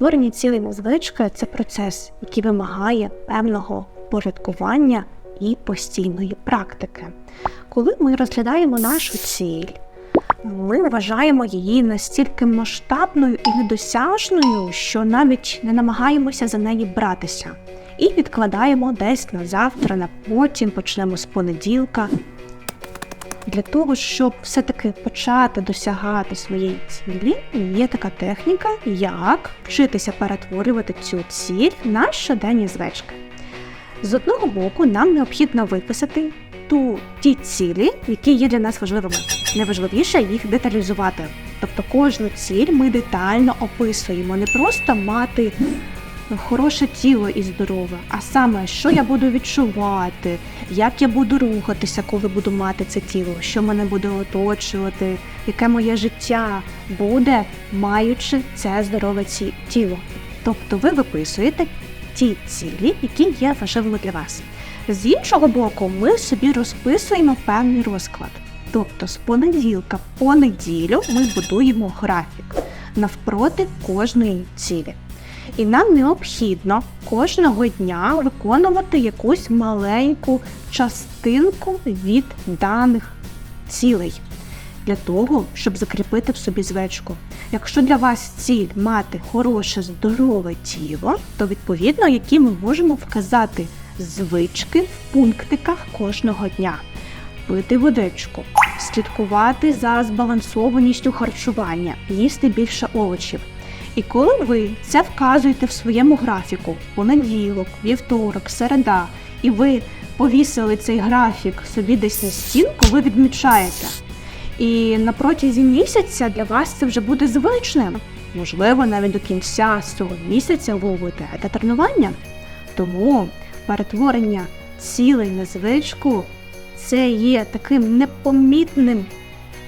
Перетворення цілей на звички це процес, який вимагає певного порядкування і постійної практики. Коли ми розглядаємо нашу ціль, ми вважаємо її настільки масштабною і недосяжною, що навіть не намагаємося за неї братися. І відкладаємо десь на завтра, на потім почнемо з понеділка. Для того, щоб все-таки почати досягати своєї цілі, є така техніка, як вчитися перетворювати цю ціль на щоденні звички. З одного боку, нам необхідно виписати ту, ті цілі, які є для нас важливими. Найважливіше їх деталізувати. Тобто кожну ціль ми детально описуємо, не просто мати хороше тіло і здорове, а саме, що я буду відчувати, як я буду рухатися, коли буду мати це тіло, що мене буде оточувати, яке моє життя буде, маючи це здорове тіло. Тобто ви виписуєте ті цілі, які є важливими для вас. З іншого боку, ми собі розписуємо певний розклад. Тобто з понеділка по неділю ми будуємо графік навпроти кожної цілі. І нам необхідно кожного дня виконувати якусь маленьку частинку від даних цілей для того, щоб закріпити в собі звичку. Якщо для вас ціль мати хороше здорове тіло, то відповідно, які ми можемо вказати звички в пунктиках кожного дня. Пити водичку, слідкувати за збалансованістю харчування, їсти більше овочів. І коли ви це вказуєте в своєму графіку понеділок, вівторок, середа, і ви повісили цей графік собі десь на стінку, ви відмічаєте. І на протязі місяця для вас це вже буде звичним. Можливо, навіть до кінця цього місяця ви ведете тренування. Тому перетворення цілей на звичку це є таким непомітним,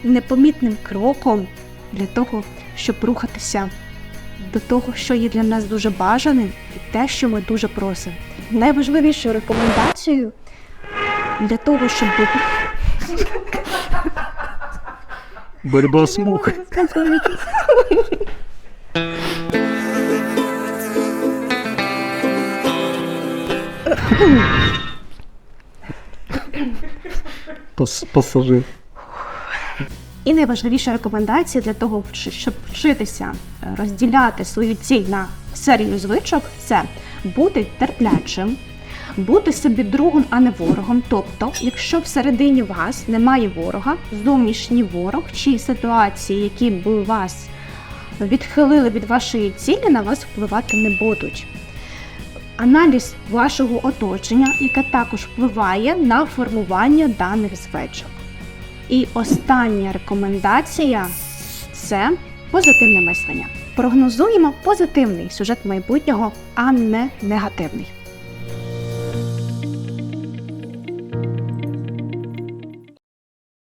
непомітним кроком для того, щоб рухатися до того, що є для нас дуже бажаним, і те, що ми дуже просимо. Найважливішою рекомендацією для того, щоб Борьба с мухой. Пас- Пасажир. І найважливіша рекомендація для того, щоб вчитися е, розділяти свою ціль на серію звичок, це бути терплячим, бути собі другом, а не ворогом. Тобто, якщо всередині вас немає ворога, зовнішній ворог чи ситуації, які б вас відхилили від вашої цілі, на вас впливати не будуть. Аналіз вашого оточення, яке також впливає на формування даних звичок. І остання рекомендація це позитивне мислення. Прогнозуємо позитивний сюжет майбутнього, а не негативний.